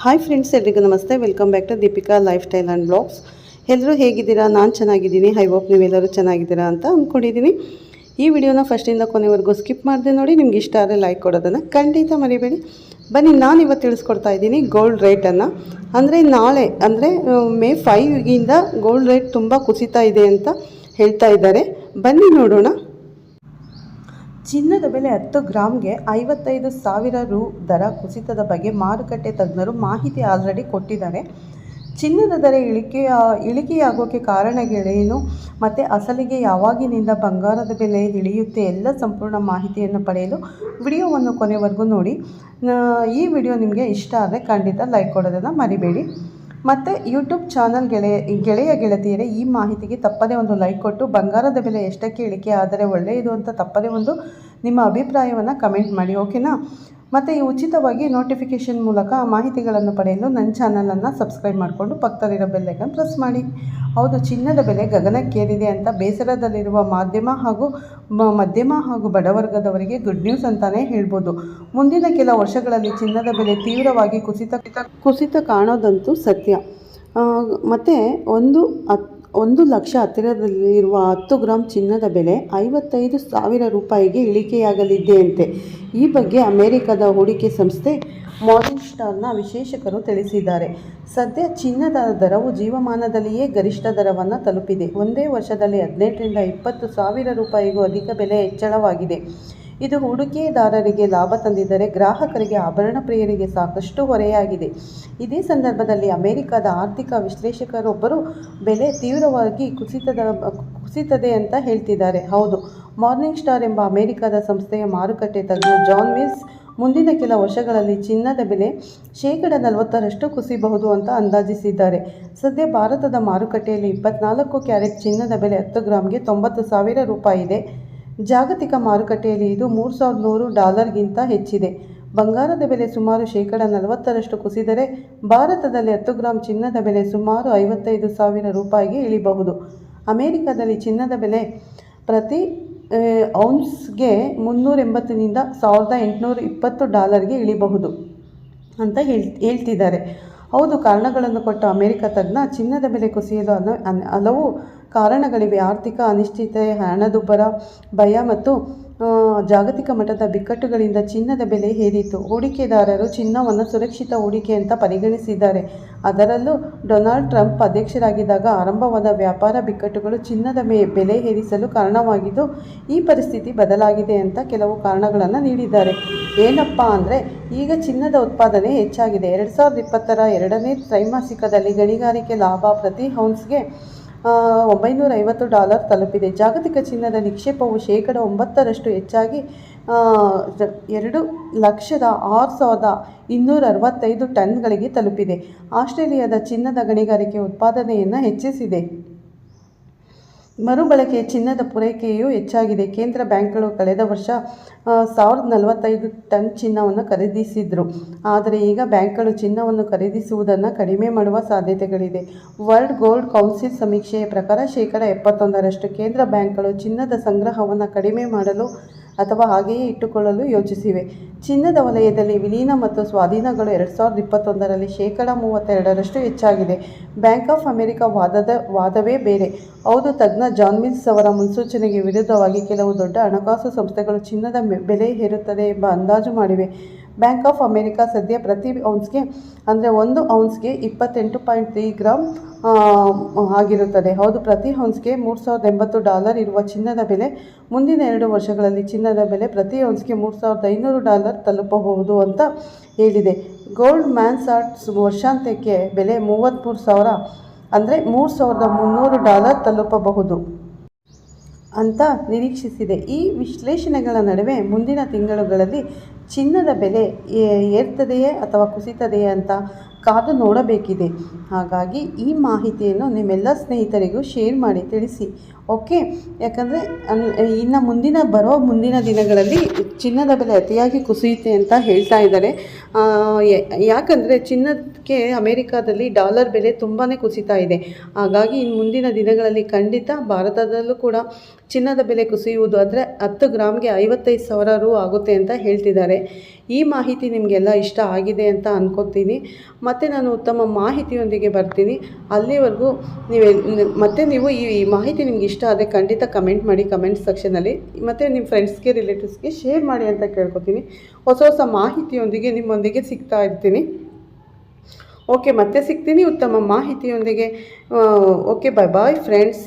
Hi friends ಎಲ್ರಿಗೂ ನಮಸ್ತೆ. Welcome back to Deepika lifestyle and blogs ಎಲ್ಲರೂ ಹೇಗಿದ್ದೀರಾ? ನಾನು ಚೆನ್ನಾಗಿದ್ದೀನಿ. ಐ ಹೋಪ್ ನೀವೆಲ್ಲರೂ ಚೆನ್ನಾಗಿದ್ದೀರಾ ಅಂತ ಅಂದ್ಕೊಂಡಿದ್ದೀನಿ. ಈ ವಿಡಿಯೋನ ಫಸ್ಟಿಂದ ಕೊನೆವರೆಗೂ ಸ್ಕಿಪ್ ಮಾಡಿದೆ ನೋಡಿ. ನಿಮ್ಗೆ ಇಷ್ಟ ಆದರೆ ಲೈಕ್ ಕೊಡೋದನ್ನು ಖಂಡಿತ ಮರಿಬೇಡಿ. ಬನ್ನಿ, ನಾನು ಇವತ್ತು ತಿಳಿಸ್ಕೊಡ್ತಾ ಇದ್ದೀನಿ ಗೋಲ್ಡ್ ರೇಟನ್ನು ಅಂದರೆ ನಾಳೆ, ಅಂದರೆ ಮೇ ಫೈವ್ಗಿಂದ ಗೋಲ್ಡ್ ರೇಟ್ ತುಂಬ ಕುಸಿತಾ ಇದೆ ಅಂತ ಹೇಳ್ತಾ ಇದ್ದಾರೆ. ಬನ್ನಿ ನೋಡೋಣ. ಚಿನ್ನದ ಬೆಲೆ ಹತ್ತು ಗ್ರಾಮ್ಗೆ ಐವತ್ತೈದು ಸಾವಿರ ರು ದರ ಕುಸಿತದ ಬಗ್ಗೆ ಮಾರುಕಟ್ಟೆ ತಜ್ಞರು ಮಾಹಿತಿ ಆಲ್ರೆಡಿ ಕೊಟ್ಟಿದ್ದಾರೆ. ಚಿನ್ನದ ದರ ಇಳಿಕೆಯ ಇಳಿಕೆಯಾಗೋಕ್ಕೆ ಕಾರಣಗಳೇನು? ಮತ್ತು ಅಸಲಿಗೆ ಯಾವಾಗಿನಿಂದ ಬಂಗಾರದ ಬೆಲೆ ಇಳಿಯುತ್ತೆ? ಎಲ್ಲ ಸಂಪೂರ್ಣ ಮಾಹಿತಿಯನ್ನು ಪಡೆಯಲು ವಿಡಿಯೋವನ್ನು ಕೊನೆವರೆಗೂ ನೋಡಿ. ಈ ವಿಡಿಯೋ ನಿಮಗೆ ಇಷ್ಟ ಆದರೆ ಖಂಡಿತ ಲೈಕ್ ಕೊಡೋದನ್ನು ಮರಿಬೇಡಿ. ಮತ್ತು ಯೂಟ್ಯೂಬ್ ಚಾನಲ್ ಗೆಳೆಯ ಗೆಳೆಯ ಗೆಳತಿಯರೇ, ಈ ಮಾಹಿತಿಗೆ ತಪ್ಪದೇ ಒಂದು ಲೈಕ್ ಕೊಟ್ಟು, ಬಂಗಾರದ ಬೆಲೆ ಎಷ್ಟಕ್ಕೆ ಇಳಿಕೆ ಆದರೆ ಒಳ್ಳೆಯದು ಅಂತ ತಪ್ಪದೇ ಒಂದು ನಿಮ್ಮ ಅಭಿಪ್ರಾಯವನ್ನು ಕಮೆಂಟ್ ಮಾಡಿ ಓಕೆನಾ ಮತ್ತು ಈ ಉಚಿತವಾಗಿ ನೋಟಿಫಿಕೇಷನ್ ಮೂಲಕ ಮಾಹಿತಿಗಳನ್ನು ಪಡೆಯಲು ನನ್ನ ಚಾನಲನ್ನು ಸಬ್ಸ್ಕ್ರೈಬ್ ಮಾಡಿಕೊಂಡು ಪಕ್ಕದಲ್ಲಿರೋ ಬೆಲ್ಲೈಕನ್ ಪ್ರೆಸ್ ಮಾಡಿ. ಹೌದು, ಚಿನ್ನದ ಬೆಲೆ ಗಗನಕ್ಕೇರಿದೆ ಅಂತ ಬೇಸರದಲ್ಲಿರುವ ಮಾಧ್ಯಮ ಹಾಗೂ ಮಧ್ಯಮ ಹಾಗೂ ಬಡವರ್ಗದವರಿಗೆ ಗುಡ್ ನ್ಯೂಸ್ ಅಂತಲೇ ಹೇಳ್ಬೋದು. ಮುಂದಿನ ಕೆಲ ವರ್ಷಗಳಲ್ಲಿ ಚಿನ್ನದ ಬೆಲೆ ತೀವ್ರವಾಗಿ ಕುಸಿತ ಕುಸಿತ ಕಾಣೋದಂತೂ ಸತ್ಯ. ಮತ್ತು ಒಂದು ಹತ್, ಒಂದು ಲಕ್ಷ ಹತ್ತಿರದಲ್ಲಿರುವ ಹತ್ತು ಗ್ರಾಮ್ ಚಿನ್ನದ ಬೆಲೆ ಐವತ್ತೈದು ಸಾವಿರ ರೂಪಾಯಿಗೆ ಇಳಿಕೆಯಾಗಲಿದೆಯಂತೆ ಈ ಬಗ್ಗೆ ಅಮೆರಿಕದ ಹೂಡಿಕೆ ಸಂಸ್ಥೆ ಮಾರ್ನಿಂಗ್ ಸ್ಟಾರ್ನ ವಿಶೇಷಕರು ತಿಳಿಸಿದ್ದಾರೆ. ಸದ್ಯ ಚಿನ್ನದ ದರವು ಜೀವಮಾನದಲ್ಲಿಯೇ ಗರಿಷ್ಠ ದರವನ್ನು ತಲುಪಿದೆ. ಒಂದೇ ವರ್ಷದಲ್ಲಿ ಹದಿನೆಂಟರಿಂದ ಇಪ್ಪತ್ತು ಸಾವಿರ ರೂಪಾಯಿಗೂ ಅಧಿಕ ಬೆಲೆ ಹೆಚ್ಚಳವಾಗಿದೆ. ಇದು ಹೂಡಿಕೆದಾರರಿಗೆ ಲಾಭ ತಂದಿದ್ದರೆ ಗ್ರಾಹಕರಿಗೆ ಆಭರಣ ಪ್ರಿಯರಿಗೆ ಸಾಕಷ್ಟು ಹೊರೆಯಾಗಿದೆ. ಇದೇ ಸಂದರ್ಭದಲ್ಲಿ ಅಮೆರಿಕದ ಆರ್ಥಿಕ ವಿಶ್ಲೇಷಕರೊಬ್ಬರು, ಬೆಲೆ ತೀವ್ರವಾಗಿ ಕುಸಿತದ, ಕುಸಿತದೆ ಅಂತ ಹೇಳ್ತಿದ್ದಾರೆ. ಹೌದು, ಮಾರ್ನಿಂಗ್ ಸ್ಟಾರ್ ಎಂಬ ಅಮೆರಿಕದ ಸಂಸ್ಥೆಯ ಮಾರುಕಟ್ಟೆ ತಜ್ಞ ಜಾನ್ ಮಿಲ್ಸ್ ಮುಂದಿನ ಕೆಲ ವರ್ಷಗಳಲ್ಲಿ ಚಿನ್ನದ ಬೆಲೆ ಶೇಕಡ ನಲವತ್ತರಷ್ಟು ಕುಸಿಯಬಹುದು ಅಂತ ಅಂದಾಜಿಸಿದ್ದಾರೆ. ಸದ್ಯ ಭಾರತದ ಮಾರುಕಟ್ಟೆಯಲ್ಲಿ ಇಪ್ಪತ್ನಾಲ್ಕು ಕ್ಯಾರೆಟ್ ಚಿನ್ನದ ಬೆಲೆ ಹತ್ತು ಗ್ರಾಮ್ಗೆ ತೊಂಬತ್ತು ಸಾವಿರ ರೂಪಾಯಿ ಇದೆ. ಜಾಗತಿಕ ಮಾರುಕಟ್ಟೆಯಲ್ಲಿ ಇದು ಮೂರು ಸಾವಿರದ ನೂರು ಡಾಲರ್ಗಿಂತ ಹೆಚ್ಚಿದೆ. ಬಂಗಾರದ ಬೆಲೆ ಸುಮಾರು ಶೇಕಡ ನಲವತ್ತರಷ್ಟು ಕುಸಿದರೆ ಭಾರತದಲ್ಲಿ ಹತ್ತು ಗ್ರಾಂ ಚಿನ್ನದ ಬೆಲೆ ಸುಮಾರು ಐವತ್ತೈದು ಸಾವಿರ ರೂಪಾಯಿಗೆ ಇಳಿಬಹುದು. ಅಮೆರಿಕದಲ್ಲಿ ಚಿನ್ನದ ಬೆಲೆ ಪ್ರತಿ ಔನ್ಸ್ಗೆ ಮುನ್ನೂರ ಎಂಬತ್ತರಿಂದ ಸಾವಿರದ ಎಂಟುನೂರ ಇಪ್ಪತ್ತು ಡಾಲರ್ಗೆ ಇಳಿಬಹುದು ಅಂತ ಹೇಳ್, ಹೇಳ್ತಿದ್ದಾರೆ. ಹೌದು, ಕಾರಣಗಳನ್ನು ಕೊಟ್ಟ ಅಮೆರಿಕ ತಜ್ಞ, ಚಿನ್ನದ ಬೆಲೆ ಕುಸಿಯಲು ಹಲವು ಕಾರಣಗಳಿವೆ. ಆರ್ಥಿಕ ಅನಿಶ್ಚಿತತೆ ಹಣದುಬ್ಬರ, ಭಯ ಮತ್ತು ಜಾಗತಿಕ ಮಟ್ಟದ ಬಿಕ್ಕಟ್ಟುಗಳಿಂದ ಚಿನ್ನದ ಬೆಲೆ ಏರಿತು. ಹೂಡಿಕೆದಾರರು ಚಿನ್ನವನ್ನು ಸುರಕ್ಷಿತ ಹೂಡಿಕೆ ಅಂತ ಪರಿಗಣಿಸಿದ್ದಾರೆ. ಅದರಲ್ಲೂ ಡೊನಾಲ್ಡ್ ಟ್ರಂಪ್ ಅಧ್ಯಕ್ಷರಾಗಿದ್ದಾಗ ಆರಂಭವಾದ ವ್ಯಾಪಾರ ಬಿಕ್ಕಟ್ಟುಗಳು ಚಿನ್ನದ ಮೇ, ಬೆಲೆ ಏರಿಸಲು ಕಾರಣವಾಗಿದ್ದು, ಈ ಪರಿಸ್ಥಿತಿ ಬದಲಾಗಿದೆ ಅಂತ ಕೆಲವು ಕಾರಣಗಳನ್ನು ನೀಡಿದ್ದಾರೆ. ಏನಪ್ಪ ಅಂದರೆ, ಈಗ ಚಿನ್ನದ ಉತ್ಪಾದನೆ ಹೆಚ್ಚಾಗಿದೆ. ಎರಡು ಸಾವಿರದ ಇಪ್ಪತ್ತರ ಎರಡನೇ ತ್ರೈಮಾಸಿಕದಲ್ಲಿ ಗಣಿಗಾರಿಕೆ ಲಾಭ ಪ್ರತಿ ಹೌನ್ಸ್ಗೆ ಒಂಬೈನೂರ ಐವತ್ತು ಡಾಲರ್ ತಲುಪಿದೆ. ಜಾಗತಿಕ ಚಿನ್ನದ ನಿಕ್ಷೇಪವು ಶೇಕಡ ಒಂಬತ್ತರಷ್ಟು ಹೆಚ್ಚಾಗಿ ಎರಡು ಲಕ್ಷದ ಆರು ಸಾವಿರದ ಇನ್ನೂರ ಅರವತ್ತೈದು ಟನ್ಗಳಿಗೆ ತಲುಪಿದೆ. ಆಸ್ಟ್ರೇಲಿಯಾದ ಚಿನ್ನದ ಗಣಿಗಾರಿಕೆ ಉತ್ಪಾದನೆಯನ್ನು ಹೆಚ್ಚಿಸಿದೆ. ಮರುಬಳಕೆ ಚಿನ್ನದ ಪೂರೈಕೆಯೂ ಹೆಚ್ಚಾಗಿದೆ. ಕೇಂದ್ರ ಬ್ಯಾಂಕ್ಗಳು ಕಳೆದ ವರ್ಷ ಸಾವಿರದ ನಲವತ್ತೈದು ಟನ್ ಚಿನ್ನವನ್ನು ಖರೀದಿಸಿದ್ರು. ಆದರೆ ಈಗ ಬ್ಯಾಂಕ್ಗಳು ಚಿನ್ನವನ್ನು ಖರೀದಿಸುವುದನ್ನು ಕಡಿಮೆ ಮಾಡುವ ಸಾಧ್ಯತೆಗಳಿದೆ. ವರ್ಲ್ಡ್ ಗೋಲ್ಡ್ ಕೌನ್ಸಿಲ್ ಸಮೀಕ್ಷೆಯ ಪ್ರಕಾರ ಶೇಕಡ ಎಪ್ಪತ್ತೊಂದರಷ್ಟು ಕೇಂದ್ರ ಬ್ಯಾಂಕ್ಗಳು ಚಿನ್ನದ ಸಂಗ್ರಹವನ್ನು ಕಡಿಮೆ ಮಾಡಲು ಅಥವಾ ಹಾಗೆಯೇ ಇಟ್ಟುಕೊಳ್ಳಲು ಯೋಚಿಸಿವೆ. ಚಿನ್ನದ ವಲಯದಲ್ಲಿ ವಿಲೀನ ಮತ್ತು ಸ್ವಾಧೀನಗಳು ಎರಡು ಸಾವಿರದ ಇಪ್ಪತ್ತೊಂದರಲ್ಲಿ ಶೇಕಡ ಮೂವತ್ತೆರಡರಷ್ಟು ಹೆಚ್ಚಾಗಿದೆ. ಬ್ಯಾಂಕ್ ಆಫ್ ಅಮೆರಿಕ ವಾದದ, ವಾದವೇ ಬೇರೆ. ಹೌದು, ತಜ್ಞ ಜಾನ್ ಮಿಲ್ಸ್ ಅವರ ಮುನ್ಸೂಚನೆಗೆ ವಿರುದ್ಧವಾಗಿ ಕೆಲವು ದೊಡ್ಡ ಹಣಕಾಸು ಸಂಸ್ಥೆಗಳು ಚಿನ್ನದ ಬೆಲೆ ಹೇರುತ್ತದೆ ಎಂಬ ಅಂದಾಜು ಮಾಡಿವೆ. ಬ್ಯಾಂಕ್ ಆಫ್ ಅಮೇರಿಕಾ ಸದ್ಯ ಪ್ರತಿ ಔನ್ಸ್ಗೆ ಅಂದರೆ ಒಂದು ಔನ್ಸ್ಗೆ ಇಪ್ಪತ್ತೆಂಟು ಪಾಯಿಂಟ್ ತ್ರೀ ಗ್ರಾಮ್ ಆಗಿರುತ್ತದೆ. ಹೌದು, ಪ್ರತಿ ಔನ್ಸ್ಗೆ ಮೂರು ಸಾವಿರದ ಎಂಬತ್ತು ಡಾಲರ್ ಇರುವ ಚಿನ್ನದ ಬೆಲೆ ಮುಂದಿನ ಎರಡು ವರ್ಷಗಳಲ್ಲಿ ಚಿನ್ನದ ಬೆಲೆ ಪ್ರತಿ ಔನ್ಸ್ಗೆ ಮೂರು ಸಾವಿರದ ಐನೂರು ಡಾಲರ್ ತಲುಪಬಹುದು ಅಂತ ಹೇಳಿದೆ. ಗೋಲ್ಡ್ ಮ್ಯಾನ್ಸಾರ್ಟ್ಸ್ ವರ್ಷಾಂತ್ಯಕ್ಕೆ ಬೆಲೆ ಮೂವತ್ತ್ಮೂರು ಸಾವಿರ ಅಂದರೆ ಮೂರು ಸಾವಿರದ ಮುನ್ನೂರು ಡಾಲರ್ ತಲುಪಬಹುದು ಅಂತ ನಿರೀಕ್ಷಿಸಿದೆ. ಈ ವಿಶ್ಲೇಷಣೆಗಳ ನಡುವೆ ಮುಂದಿನ ತಿಂಗಳುಗಳಲ್ಲಿ ಚಿನ್ನದ ಬೆಲೆ ಏರ್ತದೆಯೇ ಅಥವಾ ಕುಸಿತದೆಯೇ ಅಂತ ಕಾದು ನೋಡಬೇಕಿದೆ. ಹಾಗಾಗಿ ಈ ಮಾಹಿತಿಯನ್ನು ನಿಮ್ಮೆಲ್ಲ ಸ್ನೇಹಿತರಿಗೂ ಶೇರ್ ಮಾಡಿ ತಿಳಿಸಿ. ಓಕೆ? ಯಾಕಂದರೆ ಇನ್ನು ಮುಂದಿನ, ಬರೋ ಮುಂದಿನ ದಿನಗಳಲ್ಲಿ ಚಿನ್ನದ ಬೆಲೆ ಅತಿಯಾಗಿ ಕುಸಿಯುತ್ತೆ ಅಂತ ಹೇಳ್ತಾ ಇದ್ದಾರೆ. ಯಾಕಂದರೆ ಚಿನ್ನಕ್ಕೆ ಅಮೇರಿಕಾದಲ್ಲಿ ಡಾಲರ್ ಬೆಲೆ ತುಂಬಾ ಕುಸಿತಾ ಇದೆ. ಹಾಗಾಗಿ ಇನ್ನು ಮುಂದಿನ ದಿನಗಳಲ್ಲಿ ಖಂಡಿತ ಭಾರತದಲ್ಲೂ ಕೂಡ ಚಿನ್ನದ ಬೆಲೆ ಕುಸಿಯುವುದು, ಅಂದರೆ ಹತ್ತು ಗ್ರಾಮ್ಗೆ ಐವತ್ತೈದು ಸಾವಿರ ರು ಆಗುತ್ತೆ ಅಂತ ಹೇಳ್ತಿದ್ದಾರೆ. ಈ ಮಾಹಿತಿ ನಿಮಗೆಲ್ಲ ಇಷ್ಟ ಆಗಿದೆ ಅಂತ ಅಂದ್ಕೋತೀನಿ ಮತ್ತು ನಾನು ಉತ್ತಮ ಮಾಹಿತಿಯೊಂದಿಗೆ ಬರ್ತೀನಿ. ಅಲ್ಲಿವರೆಗೂ ನೀವು ಮತ್ತು ನೀವು ಈ ಮಾಹಿತಿ ನಿಮ್ಗೆ ಇಷ್ಟ ಆದರೆ ಖಂಡಿತ ಕಮೆಂಟ್ ಮಾಡಿ ಕಮೆಂಟ್ ಸೆಕ್ಷನಲ್ಲಿ. ಮತ್ತು ನಿಮ್ಮ ಫ್ರೆಂಡ್ಸ್ಗೆ, ರಿಲೇಟಿವ್ಸ್ಗೆ ಶೇರ್ ಮಾಡಿ ಅಂತ ಕೇಳ್ಕೊತೀನಿ. ಹೊಸ ಹೊಸ ಮಾಹಿತಿಯೊಂದಿಗೆ ನಿಮ್ಮೊಂದಿಗೆ ಸಿಗ್ತಾ ಇರ್ತೀನಿ. ಓಕೆ, ಮತ್ತೆ ಸಿಗ್ತೀನಿ ಉತ್ತಮ ಮಾಹಿತಿಯೊಂದಿಗೆ. Okay bye bye friends.